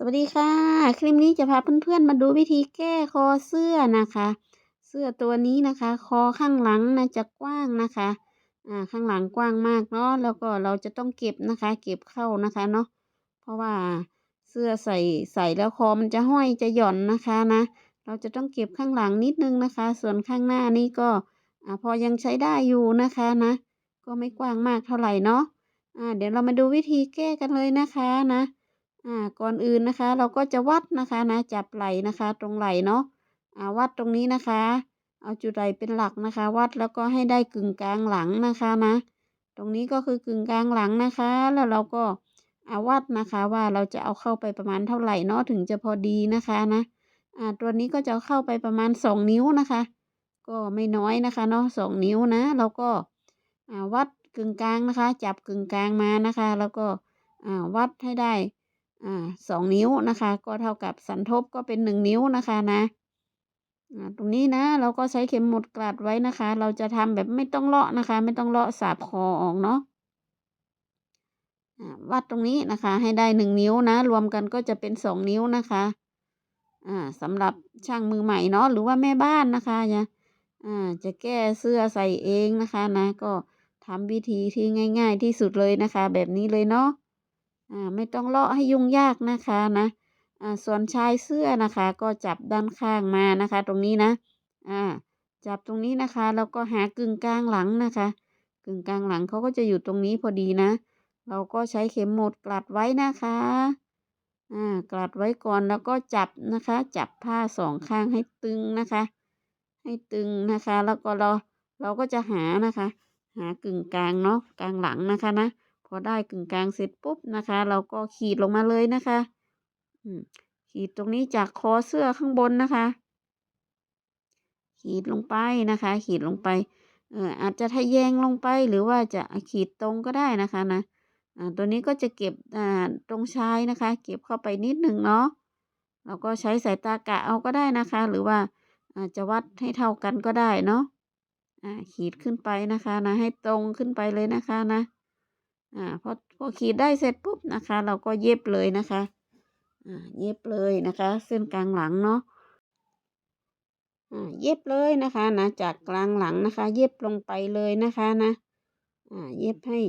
สวัสดีค่ะ คลิปนี้จะพาเพื่อนๆมาดูวิธีแก้คอเสื้อนะคะ เสื้อตัวนี้นะคะ คอข้างหลังนะจะกว้างนะคะอ่าข้างหลังกว้างมากเนาะแล้วก็เราจะต้องเก็บนะคะ เก็บเข้านะคะเนาะเพราะว่าเสื้อใส่ใส่แล้วคอมันจะห้อยจะหย่อนนะคะนะเราจะต้องเก็บข้างหลังนิดนึงนะคะ ส่วนข้างหน้านี่ก็อ่าพอยังใช้ได้อยู่นะคะนะ ก็ไม่กว้างมากเท่าไหร่เนาะอ่าเดี๋ยวเรามาดูวิธีแก้กันเลยนะคะนะ อ่าก่อนอื่นนะคะ เราก็จะวัดนะคะนะจับไหล่นะคะ ตรงไหล่เนาะอ่าวัดตรงนี้นะคะ เอาจุดไหล่เป็นหลักนะคะ วัดแล้วก็ให้ได้กึ่งกลางหลังนะคะนะ ตรงนี้ก็คือกึ่งกลางหลังนะคะ แล้วเราก็อาวัดนะคะว่าเราจะเอาเข้าไปประมาณเท่าไหร่เนาะถึงจะพอดีนะคะนะอ่าตัวนี้ก็จะเข้าไปประมาณสองนิ้วนะคะ ก็ไม่น้อยนะคะเนาะสองนิ้วนะเราก็อ่าวัดกึ่งกลางนะคะ จับกึ่งกลางมานะคะ แล้วก็อ่าวัดให้ได้ อ่าสองนิ้วนะคะ ก็เท่ากับสันทบก็เป็นหนึ่งนิ้วนะคะนะอ่าตรงนี้นะเราก็ใช้เข็มหมุดกลัดไว้นะคะ เราจะทำแบบไม่ต้องเลาะนะคะ ไม่ต้องเลาะสาบคอออกเนาะอ่าวัดตรงนี้นะคะ ให้ได้หนึ่งนิ้วนะ รวมกันก็จะเป็นสองนิ้วนะคะอ่าสำหรับช่างมือใหม่เนาะหรือว่าแม่บ้านนะคะจะอ่าจะแก้เสื้อใส่เองนะคะนะ ก็ทำวิธีที่ง่าย ๆ ที่สุดเลยนะคะ แบบนี้เลยเนาะ อ่าไม่ต้องเลาะให้ยุ่งยากนะคะนะอ่าส่วนชายเสื้อนะคะ ก็จับด้านข้างมานะคะ ตรงนี้นะอ่าจับตรงนี้นะคะแล้วก็หากึ่งกลางหลังนะคะ กึ่งกลางหลังเขาก็จะอยู่ตรงนี้พอดีนะ เราก็ใช้เข็มหมุดกลัดไว้นะคะอ่ากลัดไว้ก่อนแล้วก็จับนะคะ จับผ้าสองข้างให้ตึงนะคะ ให้ตึงนะคะ แล้วก็เราเราก็จะหานะคะ หากึ่งกลางเนาะกลางหลังนะคะนะ พอได้กึ่งกลางเสร็จปุ๊บนะคะ เราก็ขีดลงมาเลยนะคะขีดตรงนี้จากคอเสื้อข้างบนนะคะ ขีดลงไปนะคะ ขีดลงไปเอออาจจะทะแยงลงไปหรือว่าจะขีดตรงก็ได้นะคะนะอ่าตัวนี้ก็จะเก็บอ่าตรงชายนะคะ เก็บเข้าไปนิดหนึ่งเนาะเราก็ใช้สายตากะเอาก็ได้นะคะ หรือว่าอ่าจะวัดให้เท่ากันก็ได้เนาะอ่าขีดขึ้นไปนะคะนะให้ตรงขึ้นไปเลยนะคะนะ อ่าพอพอขีดได้เสร็จปุ๊บนะคะ เราก็เย็บเลยนะคะอ่าเย็บเลยนะคะ เส้นกลางหลังเนาะอ่าเย็บเลยนะคะนะจากกลางหลังนะคะ เย็บลงไปเลยนะคะนะอ่าเย็บให้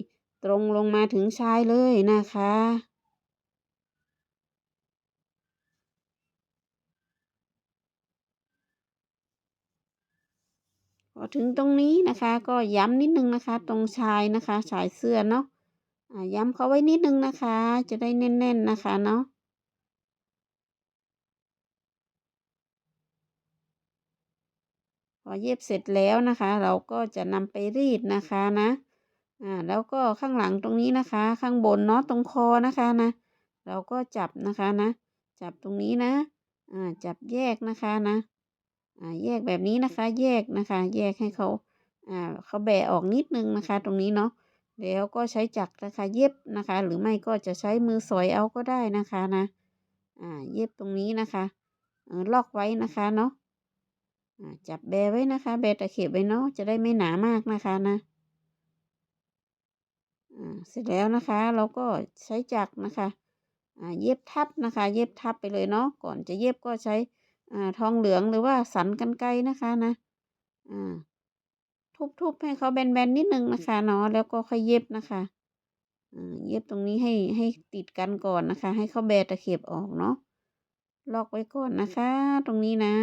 ตรงลงมาถึงชายเลยนะคะพอถึงตรงนี้นะคะก็ย้ำนิดนึงนะคะ ตรงชายนะคะ ชายเสื้อเนาะ ย้ำเขาไว้นิดนึงนะคะ จะได้แน่น ๆนะคะเนาะพอเย็บเสร็จแล้วนะคะ เราก็จะนำไปรีดนะคะนะอ่าแล้วก็ข้างหลังตรงนี้นะคะ ข้างบนเนาะตรงคอนะคะนะเราก็จับนะคะนะ จับตรงนี้นะอ่าจับแยกนะคะนะอ่าแยกแบบนี้นะคะ แยกนะคะ แยกให้เขาอ่าเขาแบะออกนิดนึงนะคะ ตรงนี้เนาะ แล้วก็ใช้จักรนะคะ เย็บนะคะ หรือไม่ก็จะใช้มือสอยเอาก็ได้นะคะนะอ่าเย็บตรงนี้นะคะล็อกไว้นะคะเนาะอ่าจับแบไว้นะคะ แบตะเข็บไว้เนาะจะได้ไม่หนามากนะคะนะอ่าเสร็จแล้วนะคะ เราก็ใช้จักรนะคะอ่าเย็บทับนะคะ เย็บทับไปเลยเนาะก่อนจะเย็บก็ใช้อ่าทองเหลืองหรือว่าสันกรรไกรนะคะนะอ่า ทุบๆให้เขาแบนๆนิดนึงนะคะเนาะแล้วก็ค่อยเย็บนะคะเย็บตรงนี้ให้ให้ติดกันก่อนนะคะ ให้เขาแบตะเข็บออกเนาะล็อกไว้ก่อนนะคะ ตรงนี้นะ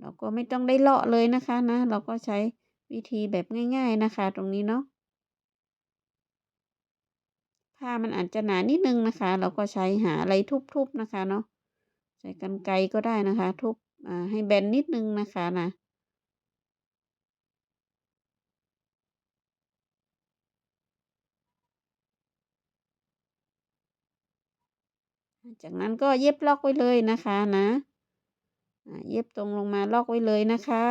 เราก็ไม่ต้องได้เลาะเลยนะคะนะ เราก็ใช้วิธีแบบง่าย ๆนะคะ ตรงนี้เนาะผ้ามันอาจจะหนานิดนึงนะคะ เราก็ใช้หาอะไรทุบๆนะคะเนาะใช้กรรไกก็ได้นะคะ ทุบอ่าให้แบนนิดนึงนะคะนะ จากนั้นก็เย็บล็อกไว้เลยนะคะนะเย็บตรงลงมาล็อกไว้เลยนะคะ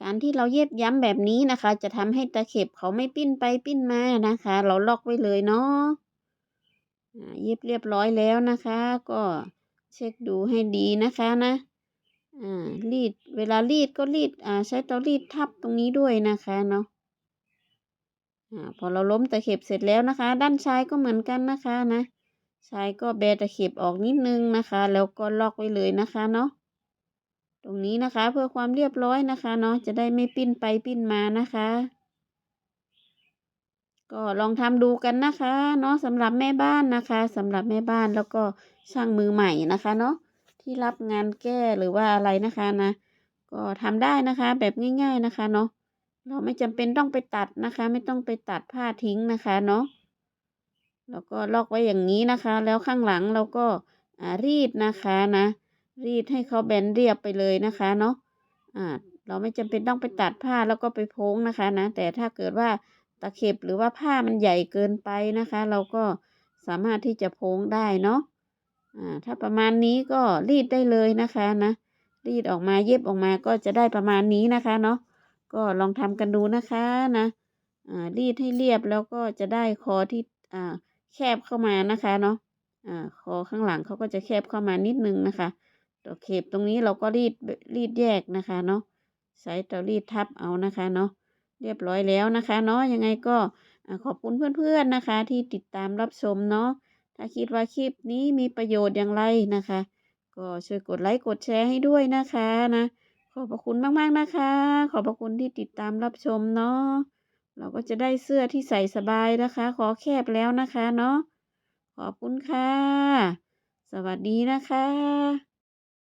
การที่เราเย็บย้ำแบบนี้นะคะ จะทำให้ตะเข็บเขาไม่ปิ้นไปปิ้นมานะคะ เราล็อกไว้เลยเนาะเย็บเรียบร้อยแล้วนะคะ ก็เช็คดูให้ดีนะคะนะอ่ารีดเวลารีดก็รีดอ่าใช้เตารีดทับตรงนี้ด้วยนะคะเนาะ พอเราล้มตะเข็บเสร็จแล้วนะคะ ด้านซ้ายก็เหมือนกันนะคะนะซ้ายก็แบตะเข็บออกนิดนึงนะคะ แล้วก็ล็อกไว้เลยนะคะเนาะตรงนี้นะคะเพื่อความเรียบร้อยนะคะเนาะจะได้ไม่ปิ้นไปปิ้นมานะคะ ก็ลองทำดูกันนะคะเนาะสำหรับแม่บ้านนะคะสำหรับแม่บ้านแล้วก็ช่างมือใหม่นะคะเนาะที่รับงานแก้หรือว่าอะไรนะคะนะ ก็ทำได้นะคะแบบง่าย ๆนะคะเนาะ เราไม่จำเป็นต้องไปตัดนะคะ ไม่ต้องไปตัดผ้าทิ้งนะคะเนาะแล้วก็ลอกไว้อย่างนี้นะคะ แล้วข้างหลังเราก็รีดนะคะนะ รีดให้เขาแบนเรียบไปเลยนะคะเนาะเราไม่จำเป็นต้องไปตัดผ้าแล้วก็ไปโพ้งนะคะนะ แต่ถ้าเกิดว่าตะเข็บหรือว่าผ้ามันใหญ่เกินไปนะคะ เราก็สามารถที่จะโพ้งได้เนาะถ้าประมาณนี้ก็รีดได้เลยนะคะนะ รีดออกมาเย็บออกมาก็จะได้ประมาณนี้นะคะเนาะ ก็ลองทำกันดูนะคะนะรีดให้เรียบแล้วก็จะได้คอที่แคบเข้ามานะคะเนาะอ่าคอข้างหลังเขาก็จะแคบเข้ามานิดนึงนะคะตัวเข็บตรงนี้เราก็รีดรีดแยกนะคะเนาะใช้เตารีดทับเอานะคะเนาะเรียบร้อยแล้วนะคะเนาะยังไงก็ขอบคุณเพื่อนๆนะคะ ที่ติดตามรับชมเนาะถ้าคิดว่าคลิปนี้มีประโยชน์อย่างไรนะคะ ก็ช่วยกดไลค์กดแชร์ให้ด้วยนะคะนะ อบพระคุณมากๆนะคะ ขอบพระคุณที่ติดตามรับชมเนาะเราก็จะได้เสื้อที่ใส่สบายนะคะ ขอแคบแล้วนะคะเนาะขอบคุณค่ะ สวัสดีนะคะ